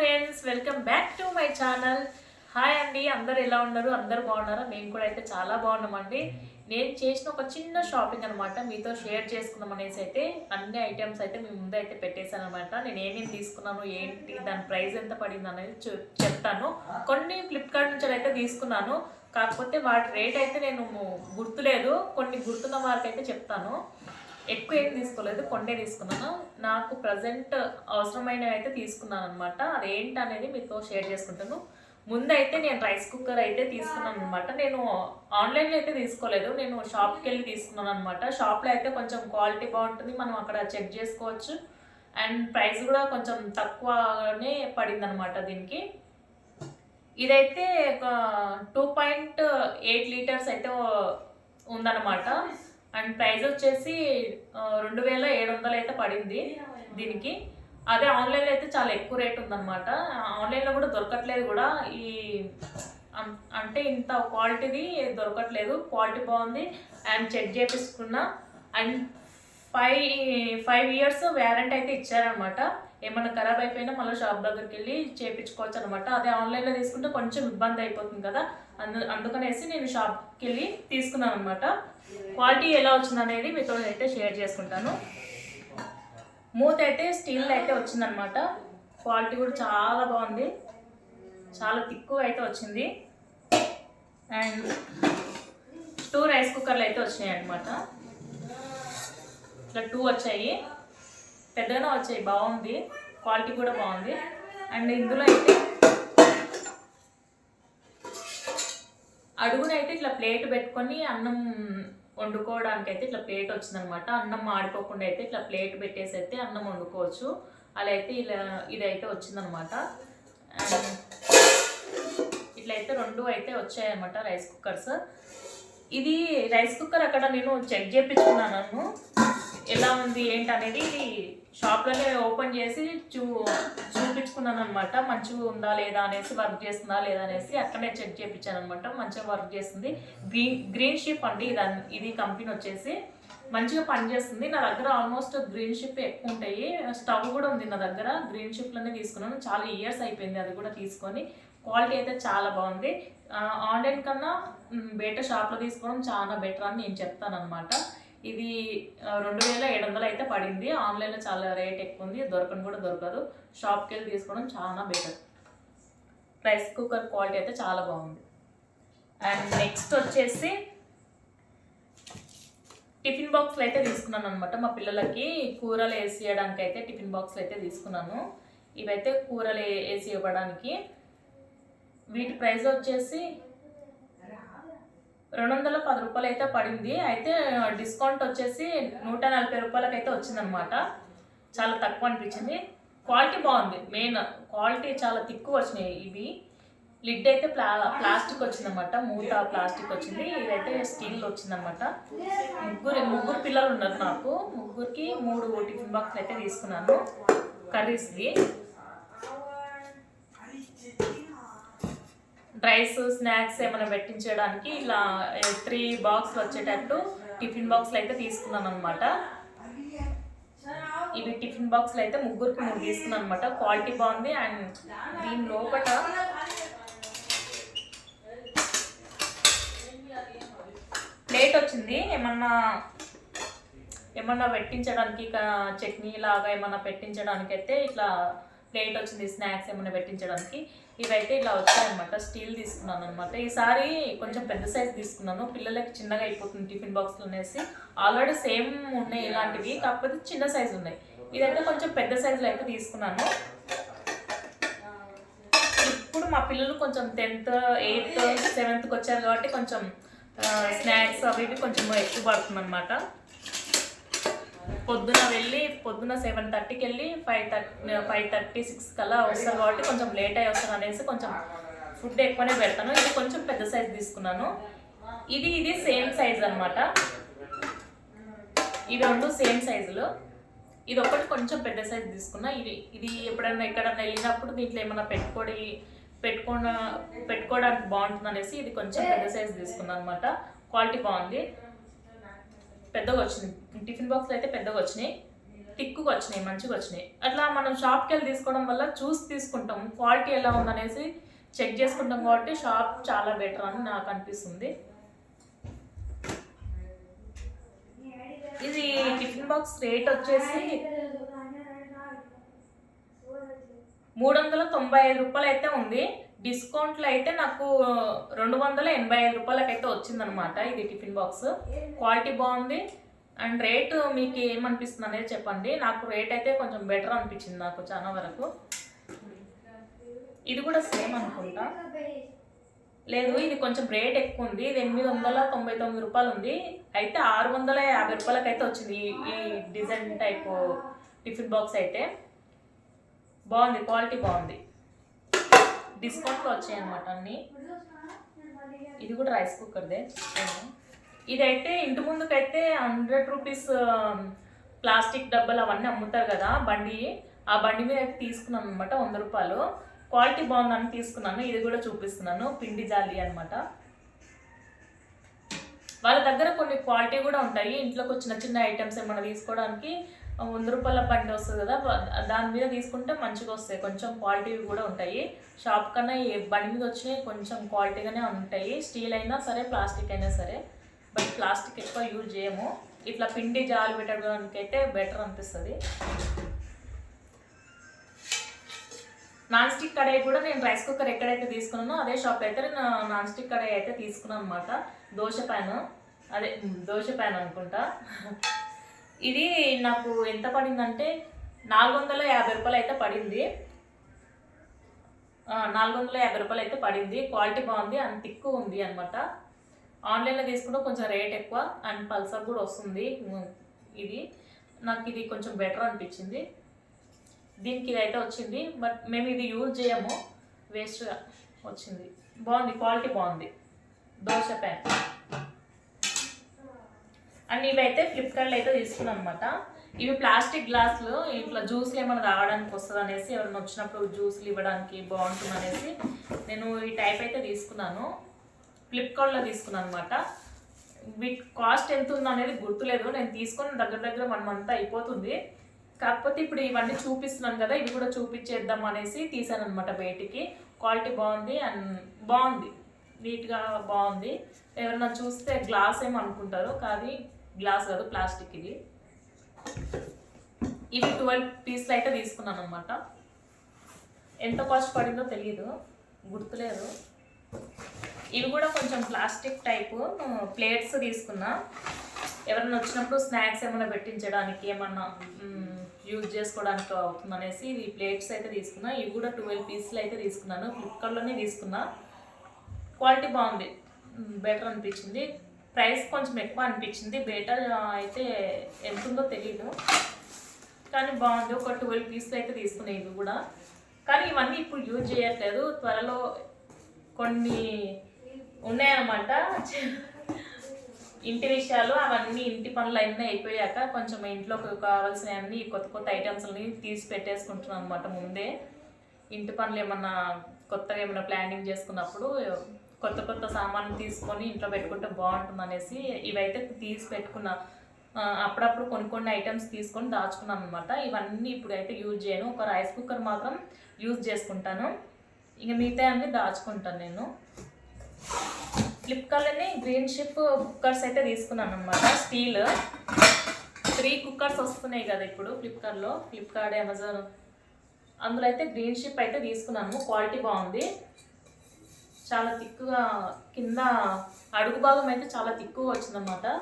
Friends welcome back to my channel hi అండి అందరు ఎలా ఉన్నారు? అందరు బాగున్నారా? మేము కూడా అయితే చాలా బాగున్నామండి. నేను చేసిన ఒక చిన్న షాపింగ్ అనమాట మీతో షేర్ చేసుకుందాం అనేసి అయితే అన్ని ఐటమ్స్ అయితే మీ ముందు అయితే పెట్టేశాను అనమాట నేను ఏమేమి తీసుకున్నాను ఏంటి దాని ప్రైస్ ఎంత పడింది అనేది చెప్తాను. కొన్ని ఫ్లిప్కార్ట్ నుంచి అయితే తీసుకున్నాను. కాకపోతే వాటి రేట్ అయితే నేను గుర్తులేదు. కొన్ని గుర్తున్న వారికి అయితే చెప్తాను. ఎక్కువ ఏం తీసుకోలేదు కొండే తీసుకున్నాను. నాకు ప్రజెంట్ అవసరమైనవి అయితే తీసుకున్నాను అనమాట అదేంటి అనేది మీతో షేర్ చేసుకుంటాను. ముందైతే నేను రైస్ కుక్కర్ అయితే తీసుకున్నాను అనమాట నేను ఆన్లైన్లో అయితే తీసుకోలేదు. నేను షాప్కి వెళ్ళి తీసుకున్నాను అనమాట షాప్లో అయితే కొంచెం క్వాలిటీ బాగుంటుంది. మనం అక్కడ చెక్ చేసుకోవచ్చు. అండ్ ప్రైస్ కూడా కొంచెం తక్కువనే పడింది అనమాట దీనికి. ఇదైతే ఒక టూ పాయింట్ ఎయిట్ లీటర్స్ అయితే ఉందన్నమాట. అండ్ ప్రైస్ వచ్చేసి రెండు వేల ఏడు వందలు అయితే పడింది దీనికి. అదే ఆన్లైన్లో అయితే చాలా ఎక్కువ రేట్ ఉందన్నమాట. ఆన్లైన్లో కూడా దొరకట్లేదు కూడా. ఈ అం- అంటే ఇంత క్వాలిటీది దొరకట్లేదు. క్వాలిటీ బాగుంది. And check చేపించుకున్నా and five five years warranty అయితే ఇచ్చారనమాట ఏమన్నా ఖరాబ్ అయిపోయినా మళ్ళీ షాప్ దగ్గరికి వెళ్ళి చేయించుకోవచ్చు అనమాట అదే ఆన్లైన్లో తీసుకుంటే కొంచెం ఇబ్బంది అయిపోతుంది కదా. అందు అందుకనేసి నేను షాప్కి వెళ్ళి తీసుకున్నాను అనమాట క్వాలిటీ ఎలా వచ్చింది అనేది మీతో అయితే షేర్ చేసుకుంటాను. మూత అయితే స్టీల్ అయితే వచ్చిందనమాట క్వాలిటీ కూడా చాలా బాగుంది. చాలా తిక్కువ అయితే వచ్చింది. అండ్ టూ రైస్ కుక్కర్లు అయితే వచ్చినాయి అనమాట ఇట్లా టూ వచ్చాయి. పెద్దగానే వచ్చాయి బాగుంది. క్వాలిటీ కూడా బాగుంది. అండ్ ఇందులో అయితే అడుగునైతే ఇట్లా ప్లేట్ పెట్టుకొని అన్నం వండుకోవడానికి అయితే ఇట్లా ప్లేట్ వచ్చిందనమాట. అన్నం ఆడిపోకుండా అయితే ఇట్లా ప్లేట్ పెట్టేసి అయితే అన్నం వండుకోవచ్చు. అలా అయితే ఇలా ఇదైతే వచ్చిందనమాట. అండ్ రెండు అయితే వచ్చాయన్నమాట రైస్ కుక్కర్స్. ఇది రైస్ కుక్కర్ అక్కడ నేను చెక్ చేయించుకున్నాను ఎలా ఉంది ఏంటి అనేది షాప్లోనే ఓపెన్ చేసి చూ చూపించుకున్నాను అనమాట మంచిగా ఉందా లేదా అనేసి వర్క్ చేస్తుందా లేదా అనేసి అక్కడనే చెక్ చేయించాను అనమాట మంచిగా వర్క్ చేస్తుంది. గ్రీన్ గ్రీన్ షిప్ అండి ఇది ఇది కంపెనీ వచ్చేసి. మంచిగా పనిచేస్తుంది నా దగ్గర ఆల్మోస్ట్ గ్రీన్ షిప్ ఎక్కువ ఉంటాయి. స్టవ్ కూడా ఉంది నా దగ్గర. గ్రీన్ షిప్లోనే తీసుకున్నాను. చాలా ఇయర్స్ అయిపోయింది అది కూడా తీసుకొని. క్వాలిటీ అయితే చాలా బాగుంది. ఆన్లైన్ కన్నా బయట షాప్లో తీసుకోవడం చాలా బెటర్ అని నేను చెప్తాను అనమాట ఇది రెండు వేల ఏడు వందలు అయితే పడింది. ఆన్లైన్లో చాలా రేట్ ఎక్కువ ఉంది. దొరకని కూడా దొరకదు. షాప్కి వెళ్ళి తీసుకోవడం చాలా బెటర్. రైస్ కుక్కర్ క్వాలిటీ అయితే చాలా బాగుంది. అండ్ నెక్స్ట్ వచ్చేసి టిఫిన్ బాక్స్లు అయితే తీసుకున్నాను అనమాట మా పిల్లలకి కూరలు వేసి అయితే టిఫిన్ బాక్స్లు అయితే తీసుకున్నాను. ఇవైతే కూరలు వేసి ఇవ్వడానికి. వీటి ప్రైస్ వచ్చేసి రెండు వందల పది రూపాయలు అయితే పడింది. అయితే డిస్కౌంట్ వచ్చేసి నూట నలభై రూపాయలకి అయితే వచ్చిందనమాట చాలా తక్కువ అనిపించింది. క్వాలిటీ బాగుంది. మెయిన్ క్వాలిటీ చాలా తిక్కువ వచ్చినాయి ఇవి. లిడ్ అయితే ప్లా ప్లాస్టిక్ వచ్చిందనమాట మూత ప్లాస్టిక్ వచ్చింది. ఇదైతే స్టీల్ వచ్చిందనమాట ముగ్గురు ముగ్గురు పిల్లలు ఉన్నారు నాకు. ముగ్గురికి మూడు టిఫిన్ బాక్స్ అయితే తీసుకున్నాను. కర్రీస్ది రైస్ స్నాక్స్ ఏమైనా పెట్టించడానికి ఇలా త్రీ బాక్స్ వచ్చేటట్టు టిఫిన్ బాక్స్లు అయితే తీసుకున్నాను అనమాట ఇవి టిఫిన్ బాక్స్లు అయితే ముగ్గురికి మూడు తీసుకున్నాను అనమాట క్వాలిటీ బాగుంది అండ్ దీని లోపల ప్లేట్ వచ్చింది. ఏమన్నా ఏమన్నా పెట్టించడానికి చట్నీ లాగా ఏమన్నా పెట్టించడానికి అయితే ఇట్లా ప్లేట్ వచ్చింది స్నాక్స్ ఏమన్నా పెట్టించడానికి. ఇవైతే ఇలా వచ్చాయన్నమాట స్టీల్ తీసుకున్నాను అనమాట ఈసారి కొంచెం పెద్ద సైజ్ తీసుకున్నాను పిల్లలకి చిన్నగా అయిపోతుంది టిఫిన్ బాక్స్లు అనేసి. ఆల్రెడీ సేమ్ ఉన్నాయి ఇలాంటివి కాకపోతే చిన్న సైజు ఉన్నాయి. ఇదైతే కొంచెం పెద్ద సైజులో అయితే తీసుకున్నాను. ఇప్పుడు మా పిల్లలు కొంచెం టెన్త్ ఎయిత్ సెవెంత్కి వచ్చారు కాబట్టి కొంచెం స్నాక్స్ అవి ఇవి కొంచెం ఎక్కువ పడుతుంది అనమాట పొద్దున వెళ్ళి పొద్దున సెవెన్ థర్టీకి వెళ్ళి five thirty five thirty six కల్లా వస్తారు కాబట్టి కొంచెం లేట్ అయ్యి వస్తాను అనేసి కొంచెం ఫుడ్ ఎక్కువనే పెడతాను. ఇది కొంచెం పెద్ద సైజ్ తీసుకున్నాను. ఇది ఇది సేమ్ సైజ్ అనమాట ఇవి రెండు సేమ్ సైజులు ఇది ఒకటి కొంచెం పెద్ద సైజ్ తీసుకున్నా. ఇది ఇది ఎప్పుడైనా ఎక్కడైనా వెళ్ళినప్పుడు దీంట్లో ఏమైనా పెట్టుకోడి పెట్టుకోన పెట్టుకోవడానికి బాగుంటుంది అనేసి ఇది కొంచెం పెద్ద సైజ్ తీసుకున్నాను అనమాట క్వాలిటీ బాగుంది. పెద్దగా వచ్చింది. టిఫిన్ బాక్స్లు అయితే పెద్దగా వచ్చినాయి. టిక్కుగా వచ్చినాయి మంచిగా వచ్చినాయి. అట్లా మనం షాప్కి వెళ్ళి తీసుకోవడం వల్ల చూసి తీసుకుంటాం. క్వాలిటీ ఎలా ఉందనేసి చెక్ చేసుకుంటాం కాబట్టి షాప్ చాలా బెటర్ అని నాకు అనిపిస్తుంది. ఇది టిఫిన్ బాక్స్ రేట్ వచ్చేసి మూడు వందల తొంభై ఐదు రూపాయలు అయితే ఉంది. డిస్కౌంట్లో అయితే నాకు రెండు వందల ఎనభై ఐదు రూపాయలకి అయితే వచ్చిందనమాట ఇది టిఫిన్ బాక్స్. క్వాలిటీ బాగుంది. అండ్ రేటు మీకు ఏమనిపిస్తుంది అనేది చెప్పండి. నాకు రేట్ అయితే కొంచెం బెటర్ అనిపించింది నాకు చాలా వరకు. ఇది కూడా సేమ్ అనుకుంటా. లేదు ఇది కొంచెం రేట్ ఎక్కువ ఉంది. ఇది ఎనిమిది వందల తొంభై తొమ్మిది రూపాయలు ఉంది. అయితే ఆరు వందల యాభై రూపాయలకి అయితే వచ్చింది ఈ- డిజైన్ టైప్ టిఫిన్ బాక్స్ అయితే. బాగుంది క్వాలిటీ బాగుంది. డిస్కౌంట్లో వచ్చాయి అనమాట అన్ని. ఇది కూడా రైస్ కుక్కర్దే ఇదైతే ఇంటి ముందుకైతే హండ్రెడ్ రూపీస్ ప్లాస్టిక్ డబ్బాలు అవన్నీ అమ్ముతారు కదా బండి ఆ బండి మీద అయితే తీసుకున్నాను అనమాట వంద రూపాయలు. క్వాలిటీ బాగుందని తీసుకున్నాను ఇది కూడా చూపిస్తున్నాను పిండి జాలి అనమాట వాళ్ళ దగ్గర కొన్ని క్వాలిటీ కూడా ఉంటాయి ఇంట్లోకి వచ్చిన చిన్న ఐటమ్స్ ఏమైనా తీసుకోవడానికి వంద రూపాయల బండి వస్తుంది కదా దాని మీద తీసుకుంటే మంచిగా వస్తాయి. కొంచెం క్వాలిటీ కూడా ఉంటాయి. షాప్ కన్నా ఏ బండి మీద వచ్చినాయి కొంచెం క్వాలిటీగానే ఉంటాయి. స్టీల్ అయినా సరే ప్లాస్టిక్ అయినా సరే బట్ ప్లాస్టిక్ ఎక్కువ యూజ్ చేయము. ఇట్లా పిండి జాలు పెట్టడానికి అయితే బెటర్ అనిపిస్తుంది. నాన్ స్టిక్ కడాయి కూడా నేను రైస్ కుక్కర్ ఎక్కడైతే తీసుకున్నానో అదే షాప్ అయితే నేను నాన్ స్టిక్ కడాయి అయితే తీసుకున్నాను అనమాట దోశ ప్యాన్ అదే దోశ ప్యాన్ అనుకుంటా. ఇది నాకు ఎంత పడిందంటే నాలుగు వందల యాభై రూపాయలు అయితే పడింది. నాలుగు వందల యాభై రూపాయలు అయితే పడింది. క్వాలిటీ బాగుంది అంత ఎక్కువ ఉంది అనమాట ఆన్లైన్లో తీసుకుంటే కొంచెం రేట్ ఎక్కువ అండ్ పల్సర్ కూడా వస్తుంది. ఇది నాకు ఇది కొంచెం బెటర్ అనిపించింది. దీనికి ఇది అయితే వచ్చింది బట్ మేము ఇది యూజ్ చేయము. వేస్ట్గా వచ్చింది. బాగుంది క్వాలిటీ బాగుంది. దోశ ప్యాన్. అండ్ ఇవైతే ఫ్లిప్కార్ట్లో అయితే తీసుకున్నాను అనమాట ఇవి ప్లాస్టిక్ గ్లాసులు ఇట్లా జ్యూస్లు ఏమైనా తాగడానికి వస్తుంది అనేసి ఎవరైనా వచ్చినప్పుడు జ్యూస్లు ఇవ్వడానికి బాగుంటుంది అనేసి నేను ఈ టైప్ అయితే తీసుకున్నాను. ఫ్లిప్కార్ట్లో తీసుకున్నాను అనమాట వీటి కాస్ట్ ఎంత ఉందో అనేది గుర్తులేదు. నేను తీసుకుని దగ్గర దగ్గర వన్ మంత్ అయిపోతుంది. కాకపోతే ఇప్పుడు ఇవన్నీ చూపిస్తున్నాను కదా ఇవి కూడా చూపించేద్దాం అనేసి తీసాను అనమాట బయటికి. క్వాలిటీ బాగుంది అండ్ బాగుంది. నీట్గా బాగుంది. ఎవరైనా చూస్తే గ్లాస్ ఏమనుకుంటారు అనుకుంటారు కానీ గ్లాస్ కాదు ప్లాస్టిక్ ఇది. ఇవి ట్వెల్వ్ పీస్లు అయితే తీసుకున్నాను అనమాట ఎంత కాస్ట్ పడిందో తెలియదు గుర్తులేదు. ఇవి కూడా కొంచెం ప్లాస్టిక్ టైపు ప్లేట్స్ తీసుకున్నా. ఎవరైనా వచ్చినప్పుడు స్నాక్స్ ఏమైనా పెట్టించడానికి ఏమన్నా యూజ్ చేసుకోవడానికి అవుతుందనేసి అనేసి ఇది ప్లేట్స్ అయితే తీసుకున్నా. ఇవి కూడా ట్వెల్వ్ పీస్లు అయితే తీసుకున్నాను. ఫ్లిప్కార్ట్లోనే తీసుకున్నా. క్వాలిటీ బాగుంది. బెటర్ అనిపించింది. ప్రైస్ కొంచెం ఎక్కువ అనిపించింది. బెటర్ అయితే ఎంత ఉందో తెలియదు కానీ బాగుంది. ఒక ట్వెల్వ్ పీస్లు అయితే తీసుకున్నాయి ఇవి కూడా. కానీ ఇవన్నీ ఇప్పుడు యూజ్ చేయట్లేదు. త్వరలో కొన్ని ఉన్నాయన్నమాట. ఇంటి విషయాలు అవన్నీ ఇంటి పనులు అన్నీ అయిపోయాక కొంచెం ఇంట్లోకి కావాల్సిన అన్ని కొత్త కొత్త ఐటమ్స్ తీసి పెట్టేసుకుంటున్నాను అనమాట ముందే. ఇంటి పనులు ఏమన్నా కొత్తగా ఏమైనా ప్లానింగ్ చేసుకున్నప్పుడు కొత్త కొత్త సామాన్లు తీసుకొని ఇంట్లో పెట్టుకుంటే బాగుంటుంది అనేసి ఇవైతే తీసి పెట్టుకున్నా. అప్పుడప్పుడు కొన్ని కొన్ని ఐటమ్స్ తీసుకొని దాచుకున్నాను అనమాట ఇవన్నీ ఇప్పుడు అయితే యూజ్ చేయను. ఒక రైస్ కుక్కర్ మాత్రం యూజ్ చేసుకుంటాను. ఇంకా మిగతా అన్ని దాచుకుంటాను నేను. ఫ్లిప్కార్ట్లోనే గ్రీన్ షిప్ కుక్కర్స్ అయితే తీసుకున్నాను అనమాట స్టీల్ త్రీ కుక్కర్స్ వస్తున్నాయి కదా ఇప్పుడు ఫ్లిప్కార్ట్లో ఫ్లిప్కార్ట్ అమెజాన్ అందులో అయితే గ్రీన్ షిప్ అయితే తీసుకున్నాను. క్వాలిటీ బాగుంది. చాలా తిక్కుగా కింద అడుగు భాగం అయితే చాలా తిక్కుగా వచ్చిందన్నమాట.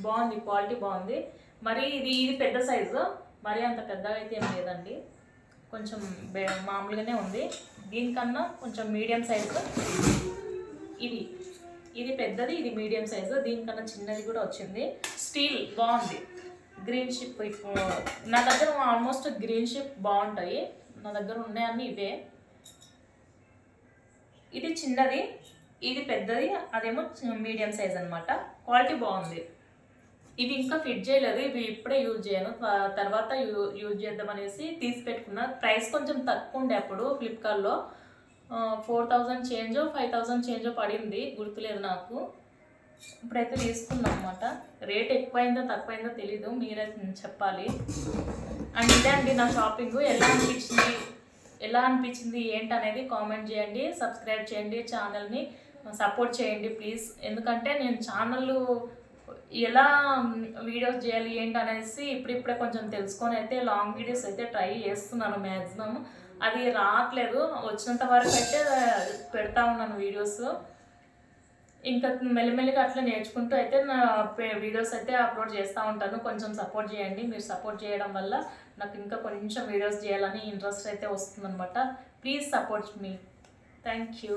బాగుంది క్వాలిటీ బాగుంది. మరి ఇది ఇది పెద్ద సైజు. మరి అంత పెద్దగా అయితే ఏం లేదండి. కొంచెం బే- మామూలుగానే ఉంది. దీనికన్నా కొంచెం మీడియం సైజు ఇది. ఇది పెద్దది ఇది మీడియం సైజు. దీనికన్నా చిన్నది కూడా వచ్చింది. స్టీల్ బాగుంది. గ్రీన్ షిప్ ఇప్పుడు నా దగ్గర ఆల్మోస్ట్ గ్రీన్ షిప్ బాగుంటాయి. నా దగ్గర ఉన్నాయన్నీ ఇవే. ఇది చిన్నది ఇది పెద్దది అదేమో మీడియం సైజ్ అనమాట క్వాలిటీ బాగుంది. ఇవి ఇంకా ఫిట్ చేయలేదు ఇవి ఇప్పుడే యూజ్ చేయను. తర్వాత యూ యూజ్ చేద్దాం అనేసి తీసి పెట్టుకున్నా ప్రైస్ కొంచెం తక్కువ ఉండే అప్పుడు ఫ్లిప్కార్ట్లో ఫోర్ థౌజండ్ చేంజో ఫైవ్ థౌజండ్ చేంజో పడింది. గుర్తులేదు నాకు. ఇప్పుడైతే తీసుకున్నాం అనమాట రేట్ ఎక్కువైందో తక్కువైందో తెలీదు. మీరే చెప్పాలి. అండ్ ఇదే అండి నా షాపింగ్ ఎలా అనిపించింది? ఎలా అనిపించింది ఏంటి అనేది కామెంట్ చేయండి సబ్స్క్రైబ్ చేయండి ఛానల్ని సపోర్ట్ చేయండి ప్లీజ్. ఎందుకంటే నేను ఛానల్ ఎలా వీడియోస్ చేయాలి ఏంటి అనేసి ఇప్పుడిప్పుడే కొంచెం తెలుసుకొని అయితే లాంగ్ వీడియోస్ అయితే ట్రై చేస్తున్నాను మ్యాక్సిమం అది రావట్లేదు. వచ్చినంత వరకు అయితే పెడతా ఉన్నాను వీడియోస్. ఇంకా మెల్లిమెల్లిగా అట్లా నేర్చుకుంటూ అయితే నా పే- వీడియోస్ అయితే అప్లోడ్ చేస్తూ ఉంటాను. కొంచెం సపోర్ట్ చేయండి. మీరు సపోర్ట్ చేయడం వల్ల నాకు ఇంకా కొంచెం వీడియోస్ చేయాలని ఇంట్రెస్ట్ అయితే వస్తుందన్నమాట. ప్లీజ్ సపోర్ట్ మీ థ్యాంక్ యూ